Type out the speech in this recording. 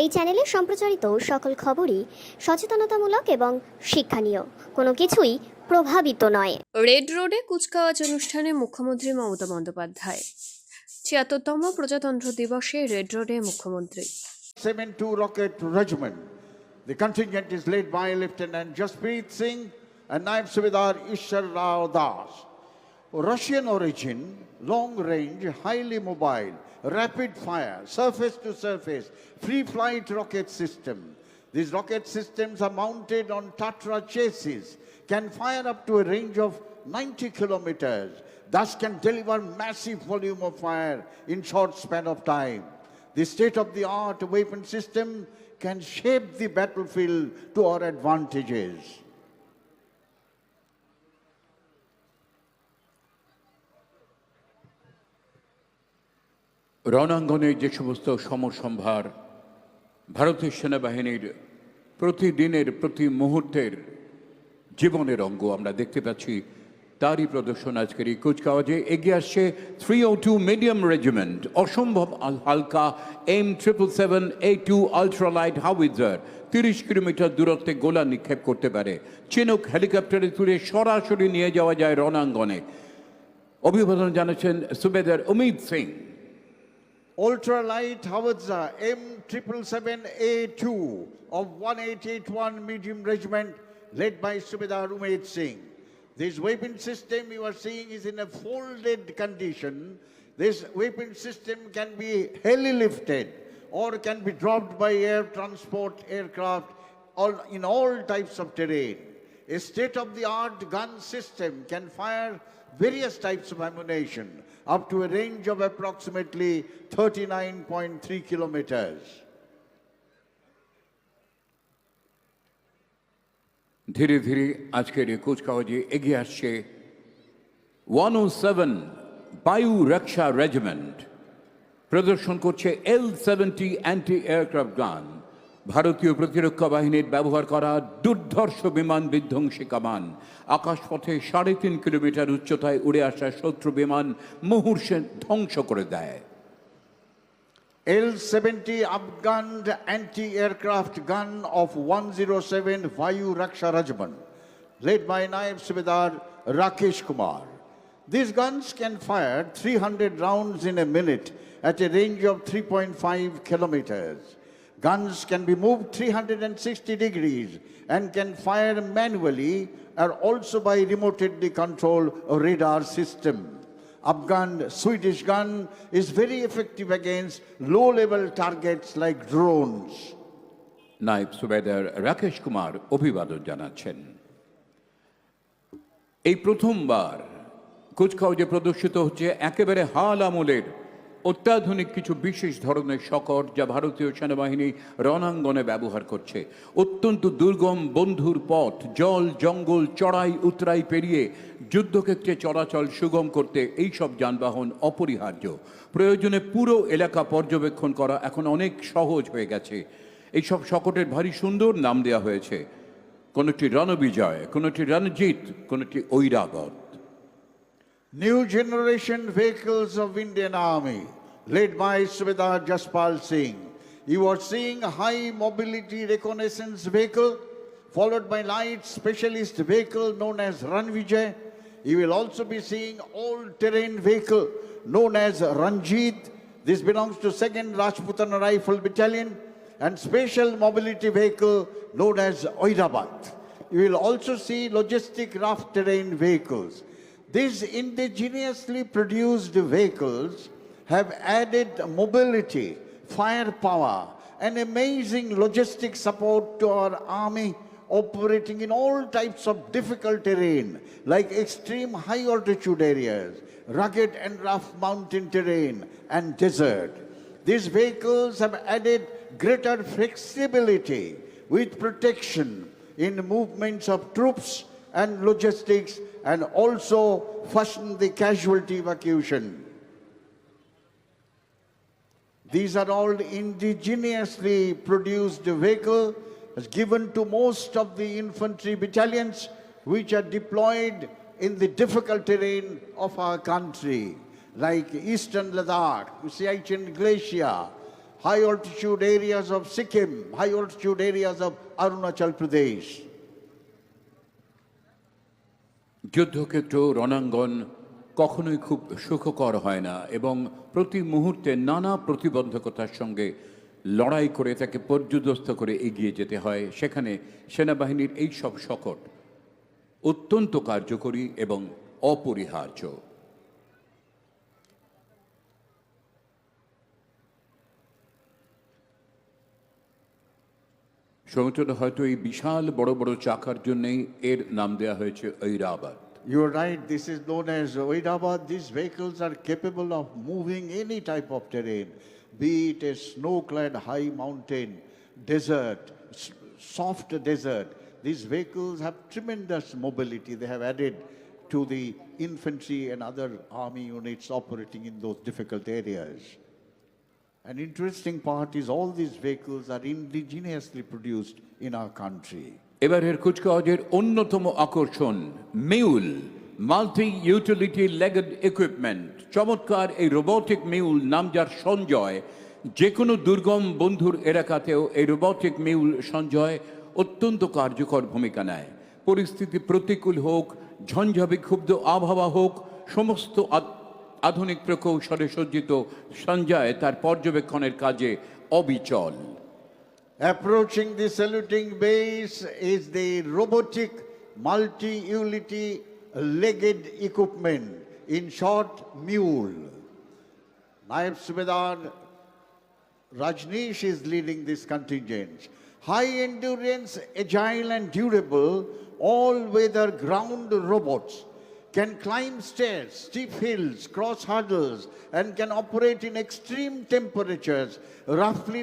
এই চ্যানেলে সম্প্রচারিত সকল খবরই সচেতনতামূলক এবং শিক্ষণীয় কোনো কিছুই প্রভাবিত নয় রেড রোডে কুচকাওয়াজ অনুষ্ঠানে মুখ্যমন্ত্রী মমতা বন্দ্যোপাধ্যায় ছিয়াত্তরতম প্রজাতন্ত্র দিবসে রেড রোডে মুখ্যমন্ত্রী 7-2 Rocket Regiment. The contingent is led by Lieutenant Jaspreet Singh and Naib Subedar Ishar Rao Das. Russian origin, long range, highly mobile, rapid fire, surface to surface, free flight rocket system. These rocket systems are mounted on Tatra chassis, can fire up to a range of 90 kilometers, thus can deliver massive volume of fire in short span of time. The state-of-the-art weapon system can shape the battlefield to our advantages. রণাঙ্গনে যে সমস্ত সমসম্ভার ভারতীয় সেনাবাহিনীর প্রতিদিনের, প্রতি মুহূর্তের জীবনের অঙ্গ আমরা দেখতে পাচ্ছি, তারই প্রদর্শন আজকের এই কুচকাওয়াজে। এগিয়ে আসছে three o two medium regiment অসম্ভব হালকা M triple seven A two ultralight howitzer তিরিশ কিলোমিটার দূরত্বে গোলা নিক্ষেপ করতে পারে। চিনুক হেলিকপ্টারে তুলে সরাসরি নিয়ে যাওয়া যায় রণাঙ্গনে। অভিবাদন জানাচ্ছেন সুবেদার Amit Singh. Ultralight Howitzer M777A2 of 1881 Medium Regiment led by Subedar Umed Singh. This weapon system you are seeing is in a folded condition. This weapon system can be heli lifted or can be dropped by air transport aircraft all, in all types of terrain. A state-of-the-art gun system can fire various types of ammunition up to a range of approximately 39.3 kilometers. ধীরে ধীরে আজকের এই কুচকাওয়াজে এগিয়ে আসছে one ও seven বায়ু রক্ষা regiment প্রদর্শন করছে এল সেভেন্টি অ্যান্টি এয়ারক্রাফট গান ভারতীয় প্রতিরক্ষা বাহিনীর ব্যবহার করা দুর্ধর্ষ বিমান বিধ্বংসী কামান আকাশপথে সাড়ে তিন কিলোমিটার উচ্চতায় উড়ে আসা শত্রু বিমান মুহূর্তে ধ্বংস করে দেয় L-70 upgunned anti-aircraft gun of 107 Vayu Raksha Regiment, led by Naib Subedar Rakesh Kumar. These guns can fire 300 rounds in a minute at a range of 3.5 kilometers. Guns can be moved 360 degrees and can fire manually or also by remotely controlled radar system. Upgun Swedish gun is very effective against low-level targets like drones. Naib Subedar Rakesh Kumar অভিবাদন জানাচ্ছেন এই প্রথমবার কুচকাওয়াজে প্রদর্শিত হচ্ছে একেবারে হাল আমলের অত্যাধুনিক কিছু বিশেষ ধরনের শকট যা ভারতীয় সেনাবাহিনী রণাঙ্গনে ব্যবহার করছে। অত্যন্ত দুর্গম বন্ধুর পথ, জল, জঙ্গল, চড়াই, উতরাই পেরিয়ে যুদ্ধক্ষেত্রে চলাচল সুগম করতে এই সব যানবাহন অপরিহার্য। প্রয়োজনে পুরো এলাকা পর্যবেক্ষণ করা এখন অনেক সহজ হয়ে গেছে। এইসব শকটের ভারী সুন্দর নাম দেওয়া হয়েছে। কোনোটি রণবিজয়, কোনোটি রণজিৎ, কোনোটি Airavat New generation vehicles of Indian Army, led by Subedar Jaspal Singh. You are seeing high mobility reconnaissance vehicle, followed by light specialist vehicle known as Ranvijay. You will also be seeing all-terrain vehicle known as Ranjit. This belongs to 2nd Rajputana Rifle Battalion and special mobility vehicle known as Oirabat. You will also see logistic rough terrain vehicles. These indigenously produced vehicles have added mobility, firepower, and amazing logistic support to our army operating in all types of difficult terrain like extreme high altitude areas, rugged and rough mountain terrain, and desert. These vehicles have added greater flexibility with protection in movements of troops and logistics and also fashion the casualty evacuation. These are all indigenously produced vehicle as given to most of the infantry battalions which are deployed in the difficult terrain of our country like eastern Ladakh, Siachen Glacier, high altitude areas of Sikkim, high altitude areas of Arunachal Pradesh. যুদ্ধক্ষেত্র রণাঙ্গন কখনোই খুব সুখকর হয় না এবং প্রতি মুহূর্তে নানা প্রতিবন্ধকতার সঙ্গে লড়াই করে তাকে পর্যুদস্ত করে এগিয়ে যেতে হয়। সেখানে সেনাবাহিনীর এই সব শকট অত্যন্ত কার্যকরী এবং অপরিহার্য। সমুদ্রটা হয়তো এই বিশাল বড় বড় চাকার জন্যই এর নাম দেওয়া হয়েছে ঐরাবাদ You're right, this is known as Oidabad. These vehicles are capable of moving any type of terrain, be it a snow-clad high mountain, desert, s- soft desert. These vehicles have tremendous mobility. They have added to the infantry and other army units operating in those difficult areas. An interesting part is all these vehicles are indigenously produced in our country. এবারের কুচকাওয়াজের অন্যতম আকর্ষণ mule multi utility legged equipment চমৎকার এই robotic mule নাম যার সঞ্জয়। যে কোনো দুর্গম বন্ধুর এলাকাতেও এই রোবোটিক মিউল সঞ্জয় অত্যন্ত কার্যকর ভূমিকা নেয়। পরিস্থিতি প্রতিকূল হোক, ঝঞ্ঝাবিক্ষুব্ধ আবহাওয়া হোক, সমস্ত আধুনিক প্রকৌশলে সজ্জিত সঞ্জয় তার পর্যবেক্ষণের কাজে অবিচল। Approaching the saluting base is the robotic multi unity legged equipment in short mule নায়েব সুবেদার Rajnish is leading this contingent high endurance agile and durable all weather ground robots can climb stairs, steep hills, cross hurdles, and can operate in extreme temperatures, roughly